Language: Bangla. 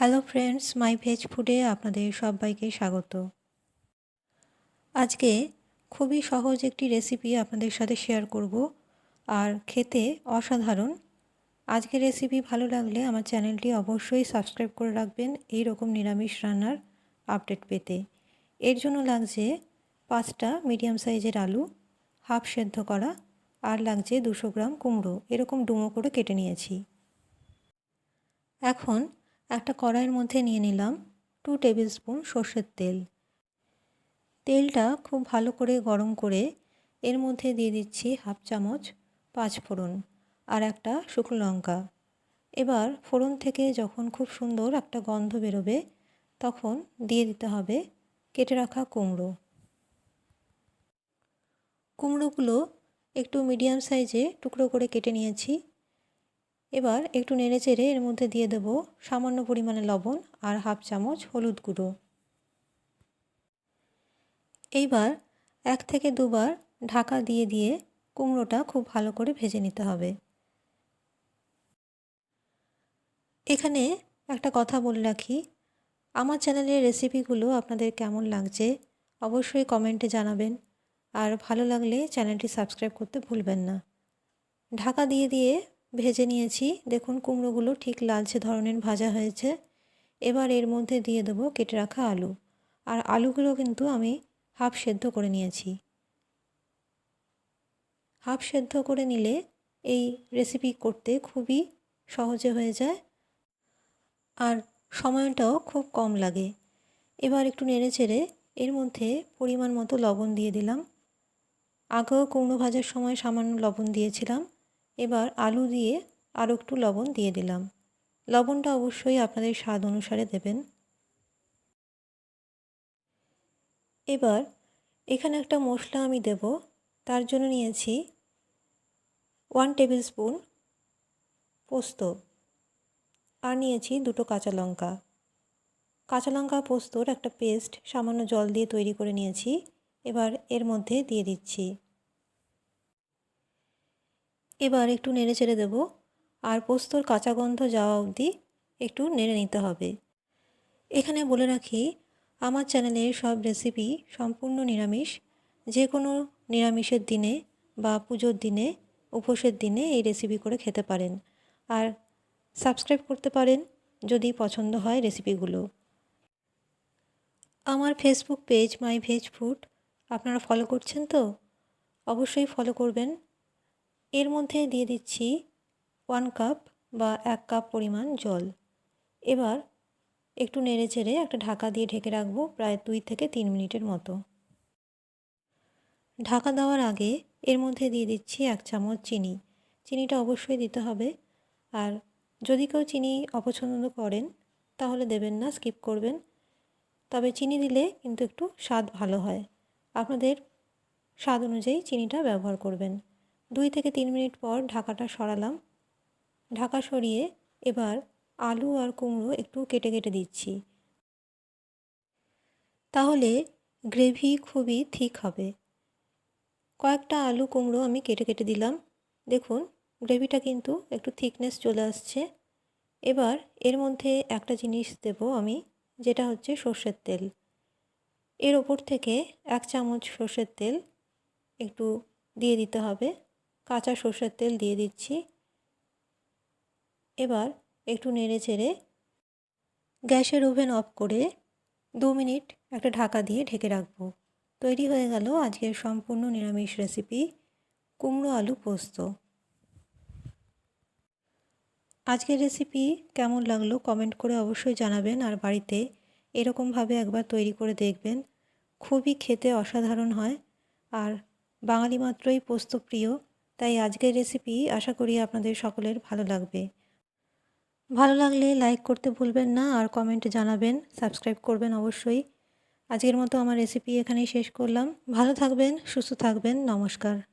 হ্যালো ফ্রেন্ডস মাই ভেজ ফুডে আপনাদের সবাইকে স্বাগত। আজকে খুবই সহজ একটি রেসিপি আপনাদের সাথে শেয়ার করব। আর খেতে অসাধারণ। আজকে রেসিপি ভালো লাগলে আমার চ্যানেলটি অবশ্যই সাবস্ক্রাইব করে রাখবেন এই রকম নিরামিষ রান্নার আপডেট পেতে। এর জন্য লাগছে পাঁচটা মিডিয়াম সাইজের আলু হাফ সেদ্ধ করা, আর লাগছে দুশো গ্রাম কুমড়ো। এরকম ডুমো করে কেটে নিয়েছি। এখন একটা কড়াইয়ের মধ্যে নিয়ে নিলাম টু টেবিল স্পুন সর্ষের তেল। তেলটা খুব ভালো করে গরম করে এর মধ্যে দিয়ে দিচ্ছি হাফ চামচ পাঁচ ফোড়ন আর একটা শুকনো লঙ্কা। এবার ফোড়ন থেকে যখন খুব সুন্দর একটা গন্ধ বেরোবে, তখন দিয়ে দিতে হবে কেটে রাখা কুমড়ো। কুমড়োগুলো একটু মিডিয়াম সাইজে টুকরো করে কেটে নিয়েছি। এবার একটু নেড়ে চেড়ে এর মধ্যে দিয়ে দেব সামান্য পরিমাণে লবণ আর হাফ চামচ হলুদ গুঁড়ো। এইবার এক থেকে দুবার ঢাকা দিয়ে দিয়ে কুমড়োটা খুব ভালো করে ভেজে নিতে হবে। এখানে একটা কথা বলে রাখি, আমার চ্যানেলের রেসিপিগুলো আপনাদের কেমন লাগছে অবশ্যই কমেন্টে জানাবেন, আর ভালো লাগলে চ্যানেলটি সাবস্ক্রাইব করতে ভুলবেন না। ঢাকা দিয়ে দিয়ে ভেজে নিয়েছি। দেখুন, কুমড়োগুলো ঠিক লালচে ধরনের ভাজা হয়েছে। এবার এর মধ্যে দিয়ে দেবো কেটে রাখা আলু। আর আলুগুলো কিন্তু আমি হাফ সেদ্ধ করে নিয়েছি। হাফ সেদ্ধ করে নিলে এই রেসিপি করতে খুবই সহজে হয়ে যায়। আর সময়টাও খুব কম লাগে। এবার একটু নেড়ে চেড়ে এর মধ্যে পরিমাণ মতো লবণ দিয়ে দিলাম। আগেও কুমড়ো ভাজার সময় সামান্য লবণ দিয়েছিলাম। এবার আলু দিয়ে আরও একটু লবণ দিয়ে দিলাম। লবণটা অবশ্যই আপনাদের স্বাদ অনুসারে দেবেন। এবার এখানে একটা মশলা আমি দেব, তার জন্য নিয়েছি ওয়ান টেবিল স্পুন পোস্ত আর নিয়েছি দুটো কাঁচা লঙ্কা। কাঁচা লঙ্কা পোস্তর একটা পেস্ট সামান্য জল দিয়ে তৈরি করে নিয়েছি। এবার এর মধ্যে দিয়ে দিচ্ছি এবার একটু নেড়ে চেড়ে দেবো। আর পোস্তর কাঁচা গন্ধ যাওয়া অবধি একটু নেড়ে নিতে হবে। এখানে বলে রাখি, আমার চ্যানেলের সব রেসিপি সম্পূর্ণ নিরামিষ। যে কোনো নিরামিষের দিনে বা পুজোর দিনে, উপোসের দিনে এই রেসিপি করে খেতে পারেন। আর সাবস্ক্রাইব করতে পারেন যদি পছন্দ হয় রেসিপিগুলো আমার Facebook page my veg food আপনারা ফলো করছেন তো? অবশ্যই ফলো করবেন। এর মধ্যে দিয়ে দিচ্ছি ওয়ান কাপ বা এক কাপ পরিমাণ জল। এবার একটু নেড়ে চেড়ে একটা ঢাকা দিয়ে ঢেকে রাখব প্রায় দুই থেকে তিন মিনিটের মতো। ঢাকা দেওয়ার আগে এর মধ্যে দিয়ে দিচ্ছি এক চামচ চিনি। চিনিটা অবশ্যই দিতে হবে। আর যদি কেউ চিনি অপছন্দ করেন, তাহলে দেবেন না, স্কিপ করবেন। তবে চিনি দিলে কিন্তু একটু স্বাদ ভালো হয়। আপনাদের স্বাদ অনুযায়ী চিনিটা ব্যবহার করবেন। দুই থেকে তিন মিনিট পর ঢাকাটা সরালাম। ঢাকা সরিয়ে এবার আলু আর কুমড়ো একটু কেটে কেটে দিচ্ছি। তাহলে গ্রেভি খুবই ঠিক হবে। কয়েকটা আলু কুমড়ো আমি কেটে কেটে দিলাম। দেখুন, গ্রেভিটা কিন্তু একটু থিকনেস চলে আসছে। এবার এর মধ্যে একটা জিনিস দেব আমি, যেটা হচ্ছে সর্ষের তেল। এর ওপর থেকে এক চামচ সর্ষের তেল একটু দিয়ে দিতে হবে। কাঁচা সর্ষের তেল দিয়ে দিচ্ছি। এবার একটু নেড়ে চেড়ে গ্যাসের ওভেন অফ করে দু মিনিট একটা ঢাকা দিয়ে ঢেকে রাখব। তৈরি হয়ে গেল আজকের সম্পূর্ণ নিরামিষ রেসিপি, কুমড়ো আলু পোস্ত। আজকের রেসিপি কেমন লাগল কমেন্ট করে অবশ্যই জানাবেন আর বাড়িতে এরকমভাবে একবার তৈরি করে দেখবেন। খুবই খেতে অসাধারণ হয় আর বাঙালি মাত্রই পোস্ত প্রিয়। তাই আজকের রেসিপি আশা করি আপনাদের সকলের ভালো লাগবে। ভালো লাগলে লাইক করতে ভুলবেন না আর কমেন্ট জানাবেন সাবস্ক্রাইব করবেন অবশ্যই। আজকের মতো আমার রেসিপি এখানেই শেষ করলাম। ভালো থাকবেন, সুস্থ থাকবেন, নমস্কার।